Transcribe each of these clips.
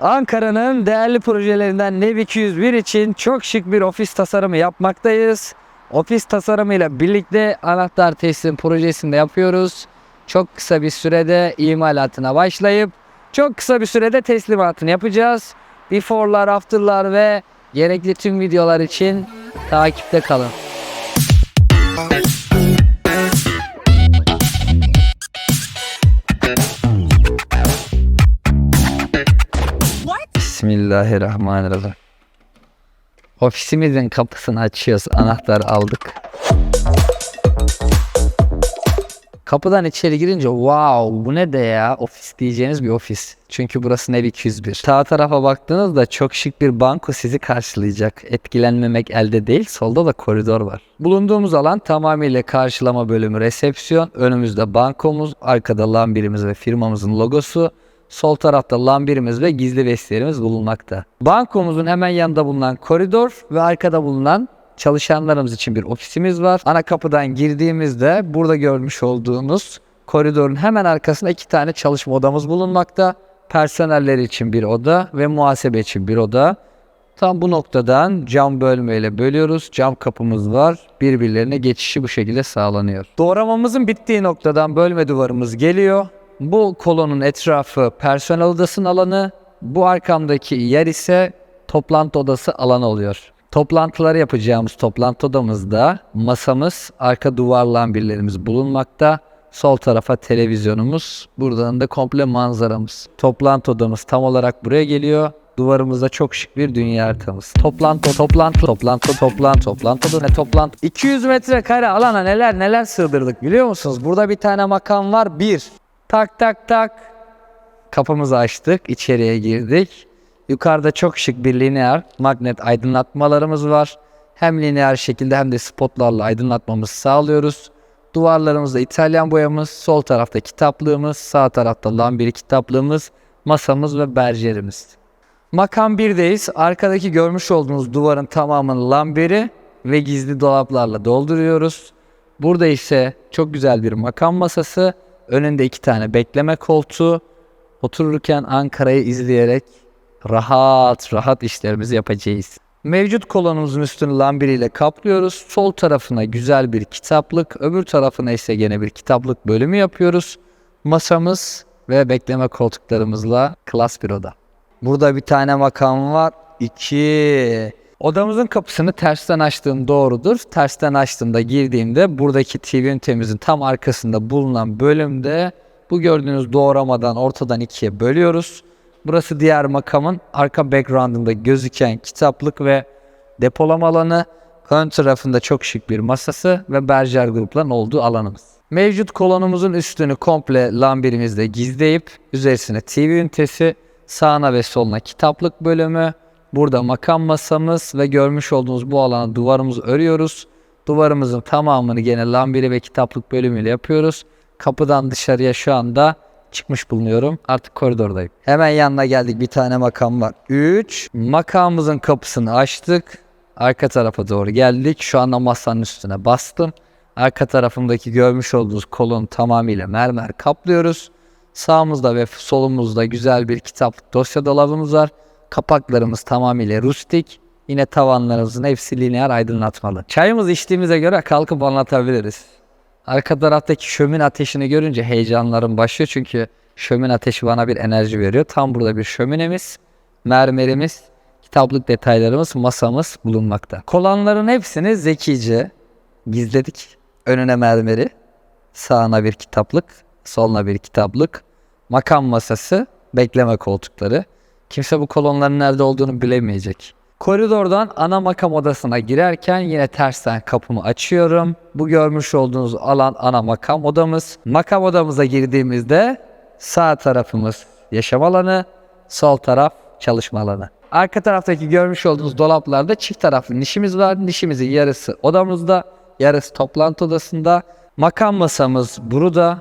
Ankara'nın değerli projelerinden Nev 201 için çok şık bir ofis tasarımı yapmaktayız. Ofis tasarımıyla birlikte anahtar teslim projesinde yapıyoruz. Çok kısa bir sürede imalatına başlayıp çok kısa bir sürede teslimatını yapacağız. Before'lar, after'lar ve gerekli tüm videolar için takipte kalın. Bismillahirrahmanirrahim. Ofisimizin kapısını açıyoruz. Anahtar aldık. Kapıdan içeri girince wow bu ne de ya ofis diyeceğiniz bir ofis. Çünkü burası ev 201. Sağ tarafa baktığınızda çok şık bir banko sizi karşılayacak. Etkilenmemek elde değil solda da koridor var. Bulunduğumuz alan tamamıyla karşılama bölümü resepsiyon. Önümüzde bankomuz, arkada lambirimiz ve firmamızın logosu. Sol tarafta lambirimiz ve gizli vestiyerimiz bulunmakta. Bankomuzun hemen yanında bulunan koridor ve arkada bulunan çalışanlarımız için bir ofisimiz var. Ana kapıdan girdiğimizde burada görmüş olduğunuz koridorun hemen arkasında iki tane çalışma odamız bulunmakta. Personeller için bir oda ve muhasebe için bir oda. Tam bu noktadan cam bölmeyle bölüyoruz. Cam kapımız var. Birbirlerine geçişi bu şekilde sağlanıyor. Doğramamızın bittiği noktadan bölme duvarımız geliyor. Bu kolonun etrafı personel odasının alanı. Bu arkamdaki yer ise toplantı odası alanı oluyor. Toplantıları yapacağımız toplantı odamızda masamız, arka duvar lambirlerimiz bulunmakta. Sol tarafa televizyonumuz, buradan da komple manzaramız. Toplantı odamız tam olarak buraya geliyor. Duvarımızda çok şık bir dünya haritamız. Toplantı, toplantı, toplantı, toplantı, toplantı ne toplantı. 200 metrekare alana neler neler sığdırdık biliyor musunuz? Burada bir tane makam var. Bir. Tak tak tak. Kapımızı açtık, içeriye girdik. Yukarıda çok şık bir lineer magnet aydınlatmalarımız var. Hem lineer şekilde hem de spotlarla aydınlatmamızı sağlıyoruz. Duvarlarımızda İtalyan boyamız, sol tarafta kitaplığımız, sağ tarafta lambiri kitaplığımız, masamız ve berjerimiz. Makam 1'deyiz. Arkadaki görmüş olduğunuz duvarın tamamını lamberi ve gizli dolaplarla dolduruyoruz. Burada ise çok güzel bir makam masası, önünde iki tane bekleme koltuğu. Otururken Ankara'yı izleyerek rahat rahat işlerimizi yapacağız. Mevcut kolonumuzun üstünü lambiriyle kaplıyoruz. Sol tarafına güzel bir kitaplık, öbür tarafına ise gene bir kitaplık bölümü yapıyoruz. Masamız ve bekleme koltuklarımızla klas bir oda. Burada bir tane makam var. İki. Odamızın kapısını tersten açtığım doğrudur. Tersten açtığımda girdiğimde buradaki TV ünitemizin tam arkasında bulunan bölümde bu gördüğünüz doğramadan ortadan ikiye bölüyoruz. Burası diğer makamın arka background'ında gözüken kitaplık ve depolama alanı. Ön tarafında çok şık bir masası ve berjer grupların olduğu alanımız. Mevcut kolonumuzun üstünü komple lambirimizle gizleyip üzerine TV ünitesi, sağına ve soluna kitaplık bölümü, burada makam masamız ve görmüş olduğunuz bu alana duvarımızı örüyoruz. Duvarımızın tamamını gene lambiri ve kitaplık bölümüyle yapıyoruz. Kapıdan dışarıya şu anda çıkmış bulunuyorum. Artık koridordayım. Hemen yanına geldik. Bir tane makam var. 3. Makamımızın kapısını açtık. Arka tarafa doğru geldik. Şu anda masanın üstüne bastım. Arka tarafındaki görmüş olduğunuz kolon tamamıyla mermer kaplıyoruz. Sağımızda ve solumuzda güzel bir kitaplık dosya dolabımız var. Kapaklarımız tamamıyla rustik. Yine tavanlarımızın hepsi lineer aydınlatmalı. Çayımızı içtiğimize göre kalkıp anlatabiliriz. Arka taraftaki şömin ateşini görünce heyecanlarım başlıyor çünkü şömin ateşi bana bir enerji veriyor. Tam burada bir şöminemiz, mermerimiz, kitaplık detaylarımız, masamız bulunmakta. Kolanların hepsini zekice gizledik. Önüne mermeri, sağına bir kitaplık, soluna bir kitaplık, makam masası, bekleme koltukları. Kimse bu kolonların nerede olduğunu bilemeyecek. Koridordan ana makam odasına girerken yine tersten kapımı açıyorum. Bu görmüş olduğunuz alan ana makam odamız. Makam odamıza girdiğimizde sağ tarafımız yaşam alanı, sol taraf çalışma alanı. Arka taraftaki görmüş olduğunuz dolaplarda çift taraflı nişimiz var. Nişimizin yarısı odamızda, yarısı toplantı odasında. Makam masamız burada,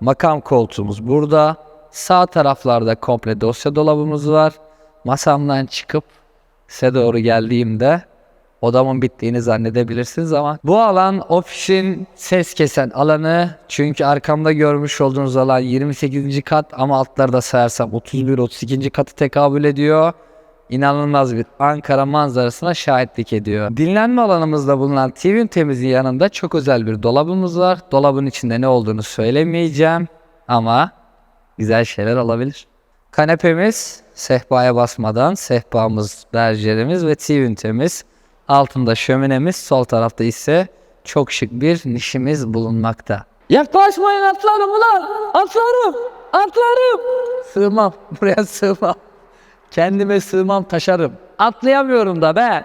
makam koltuğumuz burada. Sağ taraflarda komple dosya dolabımız var. Masamdan çıkıp size doğru geldiğimde odamın bittiğini zannedebilirsiniz ama bu alan ofisin ses kesen alanı çünkü arkamda görmüş olduğunuz alan 28. kat ama altları da sayarsam 31 32. katı tekabül ediyor. İnanılmaz bir Ankara manzarasına şahitlik ediyor. Dinlenme alanımızda bulunan TV üntemizin yanında çok özel bir dolabımız var. Dolabın içinde ne olduğunu söylemeyeceğim ama güzel şeyler olabilir. Kanepemiz sehpaya basmadan sehpamız, berjerimiz ve TV ünitemiz. Altında şöminemiz, sol tarafta ise çok şık bir nişimiz bulunmakta. Yaklaşmayın atlarım ulan! Atlarım! Atlarım! Sığmam, buraya sığmam. Kendime sığmam taşarım. Atlayamıyorum da be.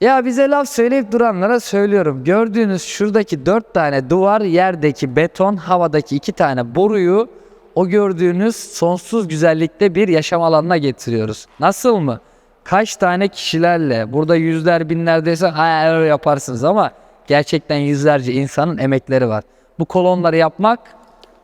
Ya bize laf söyleyip duranlara söylüyorum. Gördüğünüz şuradaki dört tane duvar, yerdeki beton, havadaki iki tane boruyu o gördüğünüz sonsuz güzellikte bir yaşam alanına getiriyoruz. Nasıl mı? Kaç tane kişilerle burada yüzler binlerdeyse hayal yaparsınız ama gerçekten yüzlerce insanın emekleri var. Bu kolonları yapmak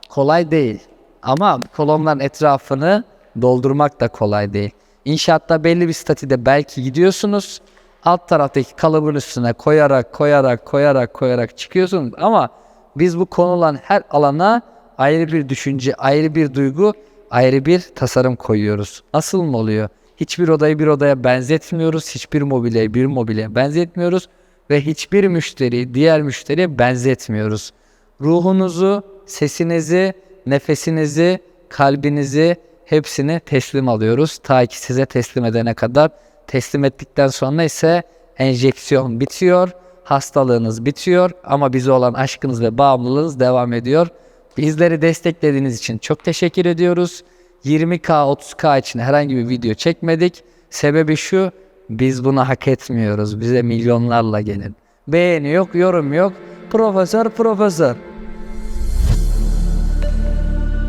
kolay değil. Ama kolonların etrafını doldurmak da kolay değil. İnşaatta belli bir statüde belki gidiyorsunuz. Alt taraftaki kalıbın üstüne koyarak koyarak koyarak koyarak çıkıyorsunuz. Ama biz bu konulan her alana ayrı bir düşünce, ayrı bir duygu, ayrı bir tasarım koyuyoruz. Nasıl mı oluyor? Hiçbir odayı bir odaya benzetmiyoruz. Hiçbir mobilyayı bir mobilyaya benzetmiyoruz. Ve hiçbir müşteriyi diğer müşteriye benzetmiyoruz. Ruhunuzu, sesinizi, nefesinizi, kalbinizi hepsini teslim alıyoruz. Ta ki size teslim edene kadar. Teslim ettikten sonra ise enjeksiyon bitiyor. Hastalığınız bitiyor ama bize olan aşkınız ve bağımlılığınız devam ediyor. Bizleri desteklediğiniz için çok teşekkür ediyoruz. 20K 30K için herhangi bir video çekmedik. Sebebi şu biz bunu hak etmiyoruz. Bize milyonlarla gelin. Beğeni yok, yorum yok. Profesör profesör.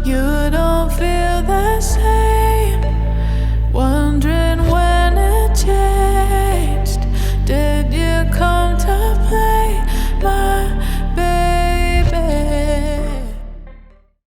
You don't feel same.